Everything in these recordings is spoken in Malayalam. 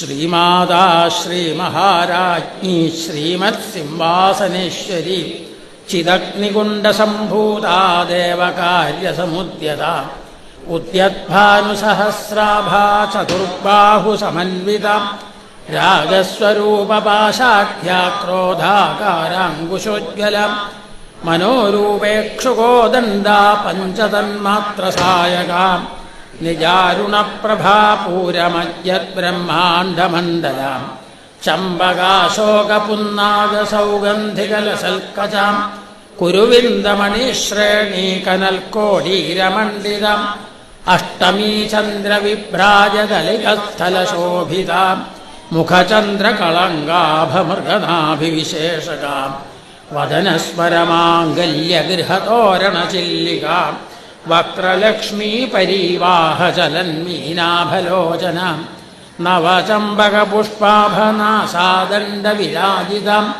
ശ്രീമാതാ ശ്രീമഹാരാജ്ഞി ശ്രീമത് സിംഹാസനേശ്വരി ചിദഗ്നികുണ്ഡസംഭൂതാ ദേവകാര്യസമുദ്യത ഉദ്യദ്ഭാനുസഹസ്രാഭാ ചതുർബാഹുസമന്വിത രാഗസ്വരൂപപാശാഖ്യാക്രോധാകാരാങ്കുശോജ്വലം മനോരൂപേക്ഷുകോദണ്ഡാ പഞ്ചതന്മാത്രസായകാം. നിജാരുണപ്രഭാപൂരമജ്യദ്ബ്രഹ്മാണ്ഡമണ്ഡലാം ചമ്പകാശോകപുന്നാഗസൗഗന്ധികലസൽക്കജാം കുരുവിന്ദമണിശ്രേണീകനൽക്കോടീരമണ്ഡിതം. അഷ്ടമീ ചന്ദ്രവിഭ്രാജദലികസ്ഥലശോഭിതാം മുഖചന്ദ്രകളങ്കാഭമൃഗനാഭിവിശേഷകാം. വദനസ്മരമാംഗല്യഗൃഹതോരണചില്ലികാം വക്രലക്ഷ്മീ പരീവാഹചലന്മീനാഭലോചനാം നവചമ്പകപുഷ്പാഭനാസാദണ്ഡവിരാജിതം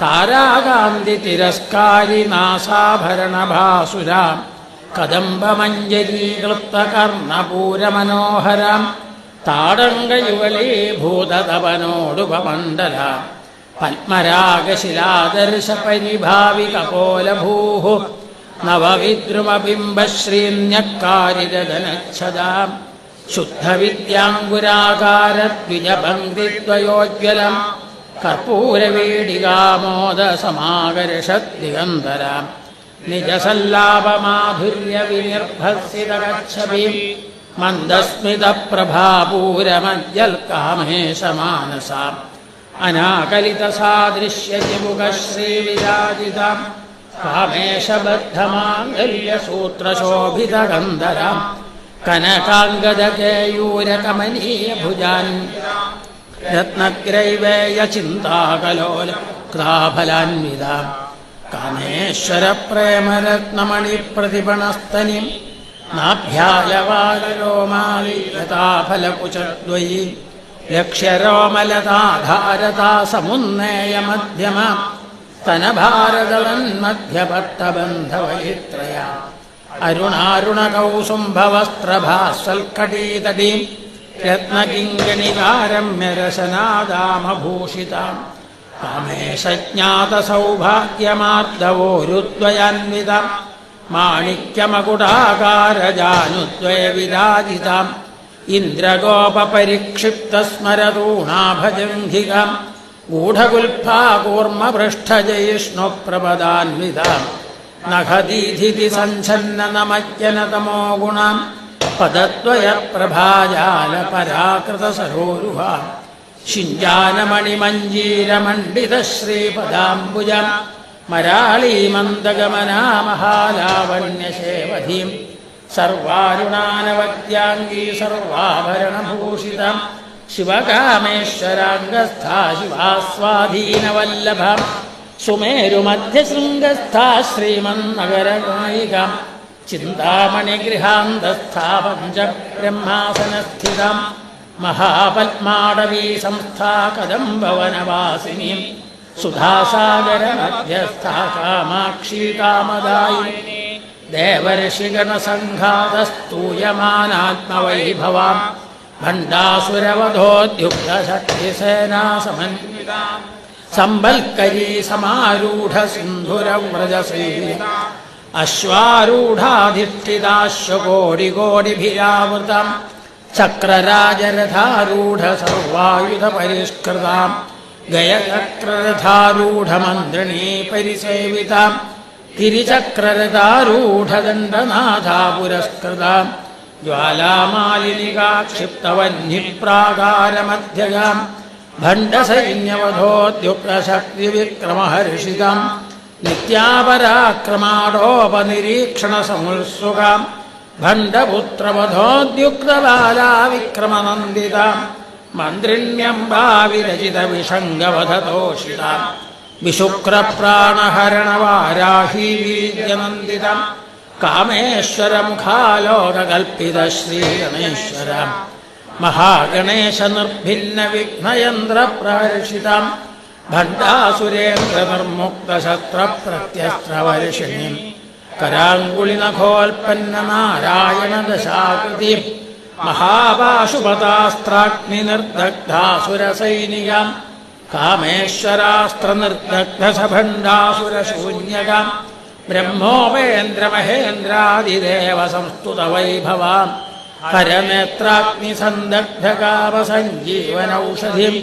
താരാകാന്തി തിരസ്കാരി നാസാഭരണഭാസുരാം കദംബമഞ്ജരീകൃപ്തകർണപൂരമനോഹരാം താടങ്കയുവളീഭൂതതപനോടുപമണ്ഡലാം പത്മരാഗശിലാദർശപരിഭാവികപോലഭൂः नवविद्रुमबिम्बश्रीन्यक्कारिदनच्छदाम् शुद्धविद्याङ्गुराकारद्विजभङ्गिद्वयोज्ज्वलम् कर्पूरवीडिकामोदसमाकर्षद्दिगन्तराम् निजसल्लापमाधुर्यविनिर्भसितगच्छभिम् मन्दस्मितप्रभापूरमज्जल्कामहेशमानसाम् अनाकलितसादृश्यतिमुखश्रीविराजिताम् കാമേശബദ്ധമാംഗല്യസൂത്രശോഭിതഗന്ധരാം കനകാംഗദകേയൂരകമനീയഭുജാൻ രത്നഗ്രൈവേയചിന്താകലോല ക്രാഫലാൻവിതാം കാമേശ്വരപ്രേമരത്നമണിപ്രതിപണസ്തനിം നാഭ്യാലവാലരോമാലിയതാഫലകുചദ്വയീ ലക്ഷ്യരോമലതാധാരതാ സമുന്നേയമധ്യമ സ്തനഭാരതവന്മധ്യപട്ടബന്ധവയിത്രയാ അരുണാരുണകൗസുംഭവസ്ത്രഭാസ്വൽക്കടീതടീം രത്നകിങ്കണികാരമ്യരസനാദാമഭൂഷിതാം കാമേശജ്ഞാതസൗഭാഗ്യമാർദ്ദവോരുദ്വയാന്വിതം മാണിക്യമകുടാകാരജാനുദ്വയവിരാജിതാം. ഇന്ദ്രഗോപപരിക്ഷിപ്തസ്മരതൂണാഭജംഘികാം ഗൂഢഗുൽഫാകൂർമ്മപൃഷ്ഠജയിഷ്ണുപ്രപദാന്വിതാം നഖദീധിതി സഞ്ചന്ന നമജ്ജനതമോ ഗുണാം പദദ്വയപ്രഭാജാലപരാകൃതസരോരുഹാം ശിഞ്ചാനമണിമഞ്ജീരമണ്ഡിതശ്രീപദാംബുജം മരാളീമന്ദഗമനാമഹാലാവണ്യശേവധീം സർവാരുണാനവദ്യാംഗീ സർവാഭരണഭൂഷിതം ശിവകാമേശ്വരാംഗസ്ഥാ ശിവാസ്വാധീനവല്ലഭം. സുമേരുമധ്യശൃംഗസ്ഥാ ശ്രീമന്നഗരഗായികാം. ചിന്താമണിഗൃഹാന്തസ്ഥാ പഞ്ചബ്രഹ്മാസനസ്ഥിതം മഹാപത്മാടവീ സംസ്ഥാ കദംബവനവാസിനീം. സുധാസാഗരമധ്യസ്ഥാ കാമാക്ഷി കാമദായിനി. ദേവർഷിഗണസംഘാതസ്തൂയമാനാത്മവൈഭവാം. ഭണ്ഡാസുരവധോദ്യുക്തശക്തിസേനാ भण्डासुरवधोद्युक्तशक्तिसेना समन्विता सम्बल्करी चक्रराजरथारूढसर्वायुधपरिष्कृताम्। गयचक्ररथारूढमन्त्रिणी परिसेविताम्। गिरिचक्ररथारूढदण्डनाथा पुरस्कृताम् പുരസ്കൃതാം ജ്വാലാമാലിനികാക്ഷിപ്തവന്യപ്രാകാരമധ്യകാം ഭണ്ഡസൈന്യവധോദ്യുക്തശക്തിവിക്രമഹർഷിതാം നിത്യാപരാക്രമാടോപനിരീക്ഷണസമുത്സുകാം ഭണ്ഡപുത്രവധോദ്യുക്തബാലാവിക്രമനന്ദിതാം മന്ത്രിണ്യംബാവിരചിതവിഷംഗവധതോഷിതാം വിശുക്രപ്രാണഹരണവാരാഹീ വീര്യനന്ദിതം കാമേശ്വരമുഖാലോകകൽപ്പിത ശ്രീഗണേശ്വരം. മഹാഗണേശ നിർഭിന്ന വിഘ്നയന്ത്രപ്രഹർഷിതം ഭണ്ഡാസുരേന്ദ്ര നിർമുക്തശസ്ത്ര പ്രത്യസ്ത്രവർഷിണീം കരാങ്കുളിനഖോൽപ്പന്ന നാരായണ ദശാകൃതി മഹാപാശുപതാസ്ത്രാഗ്നിർദഗ്ധാസുരസൈനികാം കാമേശ്വരാസ്ത്രനിർദഗ്ധസഭണ്ഡാസുരശൂന്യകാം. ब्रह्मोपेन्द्रमहेन्द्रादिदेवसंस्तुतवैभवान् संस्तुत वैभवान् हरमेत्राग्नि सन्दग्धकाम सञ्जीवनौषधिम्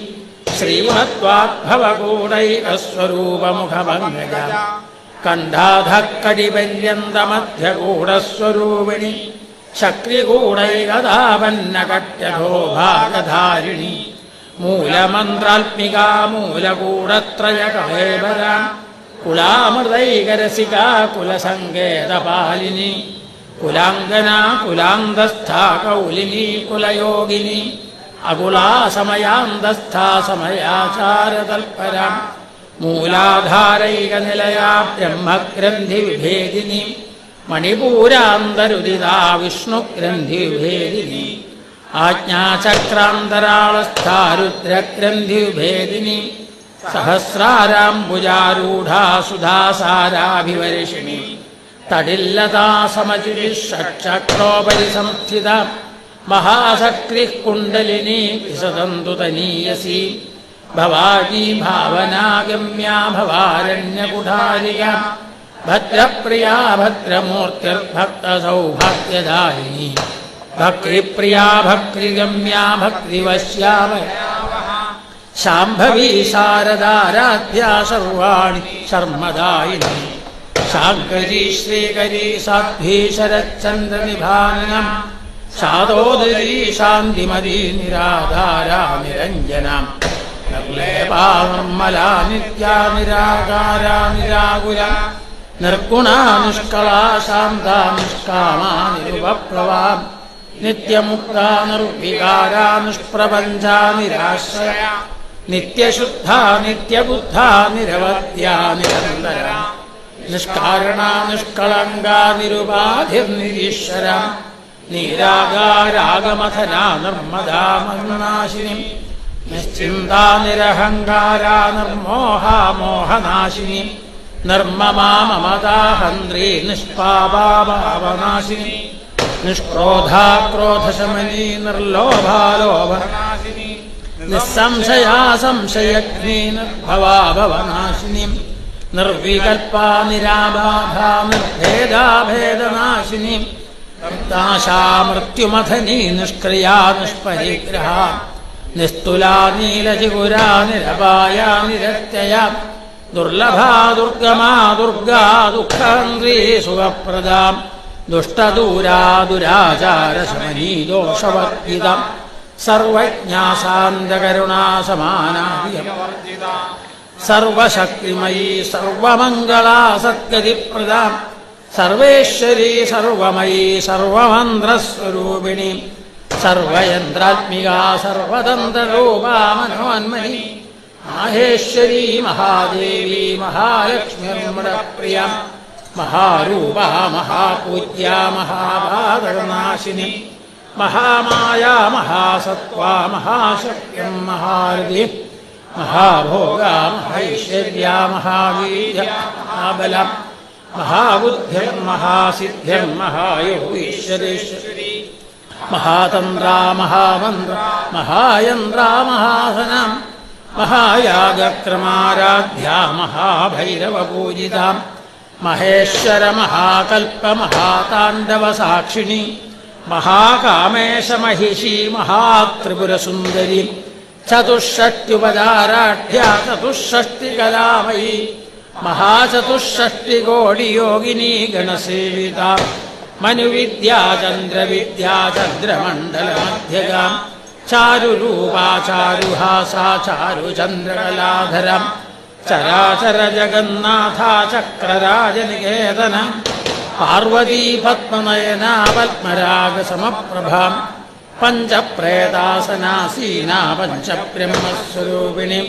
भागधारिणि मूलमन्त्रात्मिका मूलगूढत्रयकलेवरा കുലാമൃതൈകരസികാ കുലസങ്കേതപാലിനി. കുലാംഗന കുലാന്തസ്ഥ കൗലിനി കുലയോഗിനി. അകുലാ സമയാചാരതൽപര. മൂലാധാരൈകനിലയാ ബ്രഹ്മഗ്രന്ഥി വിഭേദിനി മണിപൂരാന്തരുദിതാ വിഷ്ണുഗ്രന്ഥി വിഭേദിനി ആജ്ഞാചക്രാന്തരാളസ്ഥാ രുദ്രഗ്രന്ഥി വിഭേദിനി സഹസ്രാരാംബുജാരൂഢാ സുധാസാരാഭിവർഷിണി തടില്ലതാ സമചിരി ഷക്ഷക്രോപരി സംസ്ഥിത മഹാസക്രി കുണ്ടലിനി വിസതന്തു തനീയസി. ഭവാജി ഭാവനാഗമ്യാ ഭവാരണ്യകുഠാരിക. ഭദ്രപ്രിയാ ഭദ്രമൂർത്തിർഭക്തസൗഭാഗ്യദായിനി. ഭക്തിപ്രിയാ ഭക്തിഗമ്യാ ഭക്തിവശ്യാമ. ശാംഭവീ ശാരദാരാധ്യാ സർവാണി ശർമ്മദായിനി ശാങ്കരി ശ്രീകരി സാധ്വീ ശരച്ചന്ദ്രനിഭാനം ശാതോദരീ ശാന്തിമതി നിരാധാരാ നിരഞ്ജനം. നിർലേപാ നിർമ്മലാ നിത്യാ നിരാകാരാ നിരാകുല. നിർഗുണാ നിഷ്കളാ ശാന്താ നിഷ്കാമാ നിരുപപ്ലവാ. നിത്യമുക്താ നിർവികാരാ നിഷ്പ്രപഞ്ചാ നിരാശ്രയ. നിത്യശുദ്ധാ നിത്യബുദ്ധാ നിരവധ്യാ നിരന്തര നിഷ്കാരണാ നിഷ്കളങ്കാ നിരുപാധിർനിരീശ്വര. നീരാകാരാഗമഥനാ നിർമ്മദാ മന്നാശിനി നിശ്ചിന്താ നിരഹങ്കാരാ നിർമോഹാ മോഹനാശിനി. നിർമ്മമാ മമതാഹന്ത്രി നിഷ്പാപാപാവനാശിനി നിഷ്ക്രോധാ ക്രോധശമനി നിർലോഭാലോഭ നിസ്സംശയാ സംശയഗ്നി നിർഭവാ ഭവനാശിനി നിർവികൽപ്പാ നിരാബാധാ നിർഭേദാഭേദനാശിനിം നിർത്താശാ നിഷ്ക്രിയാ നിഷ്പരിഗ്രഹ. നിസ്തുലാ നീലചികുരാ നിരപായ നിരത്യയ. ദുർലഭാ ദുർഗമാ ദുർഗാ ദുഃഖാന്ത്രീ സുഖപ്രദാ. ദുഷ്ടദൂരാ ദുരാചാര ശമനീ सर्वज्ञासान्तकरुणा समानायम् सर्वशक्तिमयि सर्वमङ्गला सद्गतिप्रदाम् सर्वेश्वरी सर्वमयी सर्वमन्त्रस्वरूपिणी। सर्वयन्त्रात्मिका सर्वतन्त्ररूपा मनवन्मयि माहेश्वरी महादेवी महालक्ष्मी महारूपा महापूज्या महाभादनाशिनी महामाया महासत्त्वा महाशक्यं महारदि महाभोगा महैश्वर्या महावीर्य महाबल महाबुद्ध्यम् महासिद्ध्यम् महायोगीश्वरेश्वरी महातन्द्रा रामहामन्त्र महायन्द्रा महासनम् महायागक्रमाराध्या महाभैरवपूजिताम् महेश्वरमहाकल्पमहाताण्डवसाक्षिणी മഹേശ്വര മഹാകൽപ്പ മഹാതാണ്ഡവ സാക്ഷിണി മഹാകാമേശ മഹിഷി മഹാത്രിപുരസുന്ദരി ചതുഷ്ഷഷ്ട്യുപചാരാഢ്യ ചതുഷ്ഷഷ്ടികലാമയി മഹാചതുഷ്ഷഷ്ടികോടിയോഗിനി ഗണസേവിത മനുവിദ്യാചന്ദ്രവിദ്യാചന്ദ്രമണ്ഡലമധ്യകാം ചാരുരൂപാ ചാരുഹാസാ ചാരുചന്ദ്രകലാധരം ചരാചര ജഗന്നാഥ ചക്രരാജനികേതന പാർവതീ പത്മനയനാ പത്മരാഗസമപ്രഭാം പഞ്ചപ്രേതാസനാസീനാ പഞ്ചബ്രഹ്മസ്വരൂപിണി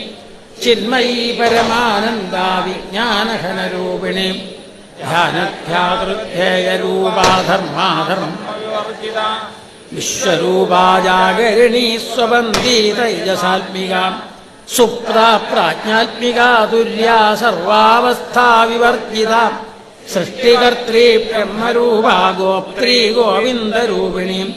ചിന്മയീ പരമാനന്ദാ വിജ്ഞാനഘനരൂപിണി ധ്യാനധ്യാതൃധ്യേയരൂപാധർമാധർമ്മ വിശ്വരൂപാജാഗരിണീ സ്വബന്ധീ തൈജസാത്മിക സുപ്താ പ്രാജ്ഞാത്മിക തുര്യാ സർവാവസ്ഥാ വിവർജിത സൃഷ്ടികർत्री ബ്രഹ്മരൂപ ഗോപ്ത്രീ ഗോവിന്ദരൂപിണി.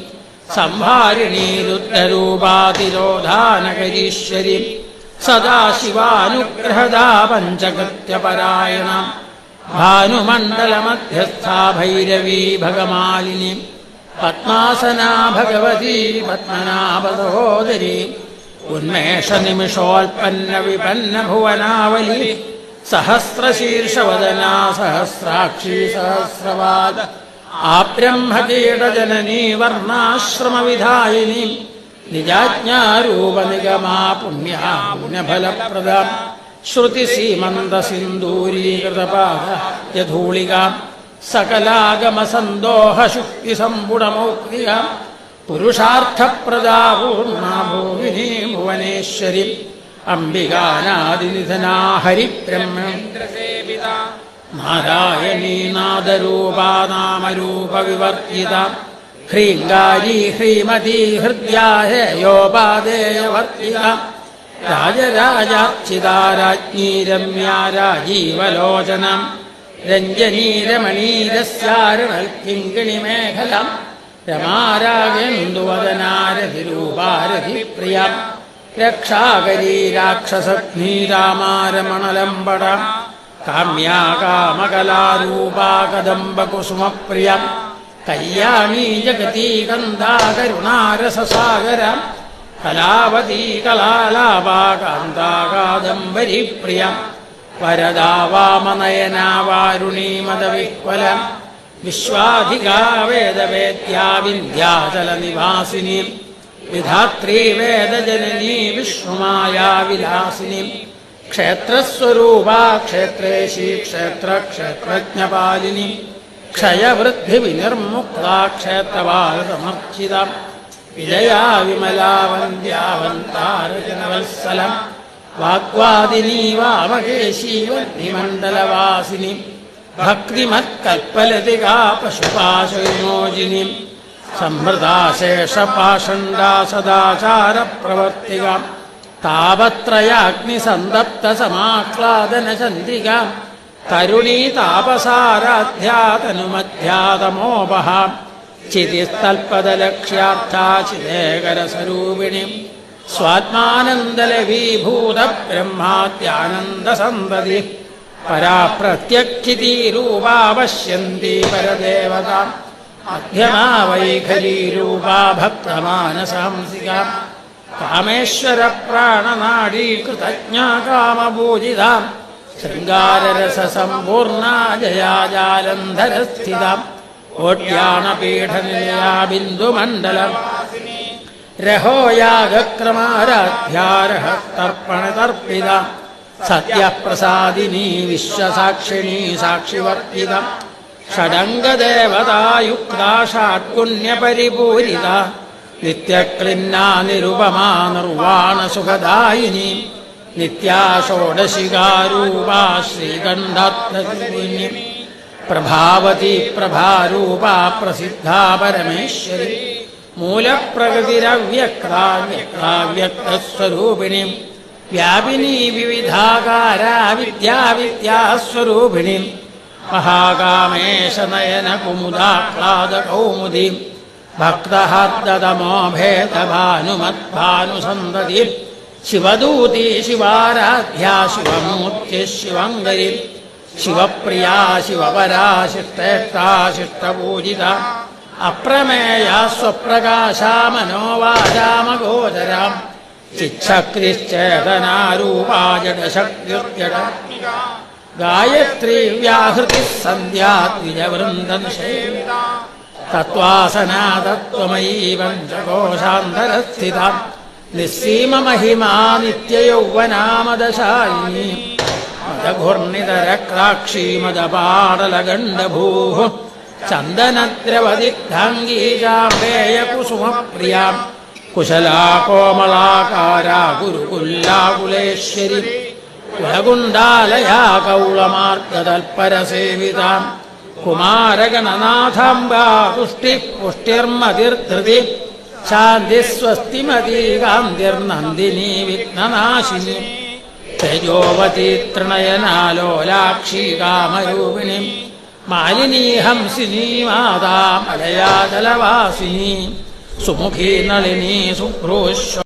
സംഹാരിണീരുദ്രൂപാതിരോധാനകരീശ്വരി സദാശിവാനുഗ്രഹദാ പഞ്ചകൃത്യപരായണ. ഭാനുമണ്ഡലമധ്യസ്ഥാ ഭൈരവീ ഭഗമാലിനി. പത്മാസനാ ഭഗവതി പത്മനാഭസഹോദരി. ഉന്മേഷനിമിഷോൽപ്പന്ന വിപന്ന ഭുവനാവലി സഹസ്രശീർഷവദനാ സഹസ്രാക്ഷി സഹസ്രവാദ. ആബ്രഹ്മകീടജനീ വർണാശ്രമവിധായിനി നിജാജ്ഞാരൂപനിഗമാ പുണ്യാ പുണ്യഫലപ്രദ. ശ്രുതിസീമന്തസിന്ദൂരീകൃതപാദ യധൂളിക. സകലാഗമസന്തോഹശുക്തിസമ്പുടമൗക്തിക. पुरुषार्थप्रदा ഭൂമിനി ഭുവനേശ്വരി. അംബികാനാദിനിധനാ ഹരിബ്രഹ്മേന്ദ്രസേവിത നാരായണീ നാദരൂപാ നാമരൂപവിവർത്തിത ഹ്രീങ്കാരി ഹ്രീമതി ഹൃദ്യാഹേയോപാദേയവർത്തിത രാജരാജാർച്ചിതാരാജ്ഞീ രമ്യാ രാജീവലോചനം. രഞ്ജനീരമണീരസ്യാരണൽക്കിങ്കിണിമേഖലം രമാരാഗേന്ദുവദനാരതിരൂപാരതിപ്രിയ രക്ഷാകരീ രാക്ഷസഗ്നീ രാമാരമണലംബട കാമ്യാ കാമകലാരൂപാ കദംബകുസുമപ്രിയ കല്യാണീ ജഗതീ കന്ദാകരുണാരസസാഗര കലാവതീ കലാലാപാ കാന്താ കാദംബരി പ്രിയ വരദാ വാമനയനാ വാരുണീ മദവിഹ്വല വിശ്വാധികാ വേദവേദ്യാ വിന്ധ്യാചല നിവാസിനി विधात्री वेदजनि विष्णुमायाविलासिनीम् क्षेत्रस्वरूपा क्षेत्रेशी क्षेत्रक्षेत्रज्ञपालिनी। क्षयवृद्धिविनिर्मुक्ता क्षेत्रपालतमर्चिदाम् विजया विमला वन्द्यावन्तारुनवत्सलम् वाग्वादिनी वा वह्निमण्डलवासिनी। भक्तिमत्कल्पलतिका पशुपाशुविमोजिनीम् സംഹൃതാശേഷപാഷണ്ഡാ സദാചാരപ്രവർത്തിക താപത്രയാഗ്നിസന്തപ്ത സമാഹ്ലാദന ചന്ദ്രിക തരുണീ താപസാരാധ്യാതനുമധ്യാതമോപഹ സ്വാത്മാനന്ദലവീഭൂത ബ്രഹ്മാത്യാനന്ദസന്തതി പരാപ്രത്യക്ഷിതീരൂപാ പശ്യന്തി പരദേവത മധ്യമാ കാമേശ്വര പ്രാണനാടീകൃതജ്ഞാ കാമപൂജിതാം ശൃംഗാരരസസമ്പൂർണ ജയാജാലന്ധരസ്ഥിത കോട്യാണപീഠനിലയാ ബിന്ദുമണ്ഡലം രഹോയാഗക്രമാരാധ്യാരഹത്തർപ്പണതർപ്പിത സത്യപ്രസാദിനി षडङ्गदेवतायुक्ता षाट्पुण्यपरिपूरिता नित्यक्लिन्ना निरुपमा निर्वाणसुखदायिनी नित्या षोडशिकारूपा श्रीगन्धाम् प्रभावती प्रभारूपा प्रसिद्धा परमेश्वरी। मूलप्रकृतिरव्यक्ता व्यक्ताव्यक्तस्वरूपिणी व्यापिनी विविधाकारा विद्या विद्यास्वरूपिणीम् महाकामेश नयनकुमुदाह्लादकौमुदी भक्तहर्दतमोभेदभानुमद्भानुसन्दति शिवदूती शिवाराध्या शिवमुत्तिः शिवङ्गली शिवप्रिया शिवपरा शिष्टेष्टा शिष्टपूजिता अप्रमेया स्वप्रकाशा मनोवाचामगोचराम् चिच्छक्रिश्चेतनारूपा जटशक्ति ചിച്ഛക്രിശ്ചേതനാരൂപാ ജഡശക്തിർജട ഗായത്രി വ്യാഹൃതി സന്ധ്യാജവൃന്ദം ദ്വിജവൃന്ദനിഷേവിത തത്വാസനാ തത്വമയീ പഞ്ചകോശാന്തരസ്ഥിത. നിസ്സീമമഹിമാ നിത്യയൗവനാമദശാലിനി മദഘുർണിതരക്രാക്ഷീ മദപാടലഗണ്ഡഭൂः ചന്ദനദ്രവദിഗ്ധാംഗീജാംബേയകുസുമപ്രിയാം കുശലാ കോമളാകാരാ ഗുരുകുല്ലാകുലേശ്വരി. കുലകുണ്ടാലയാ കൗളമാർഗതൽപരസേവിതാം കുമാരഗണനാഥാംബാ പുഷ്ടി പുഷ്ടിർമതിർധൃതി. ശാന്തി വിഘ്നനാശിനി തേജോവതി കാമരൂപിണി മാലിനീഹംസിനീ മാതാ മലയാതലവാസിനി സുമുഖീ നളിനീ സുഭ്രൂശ്വ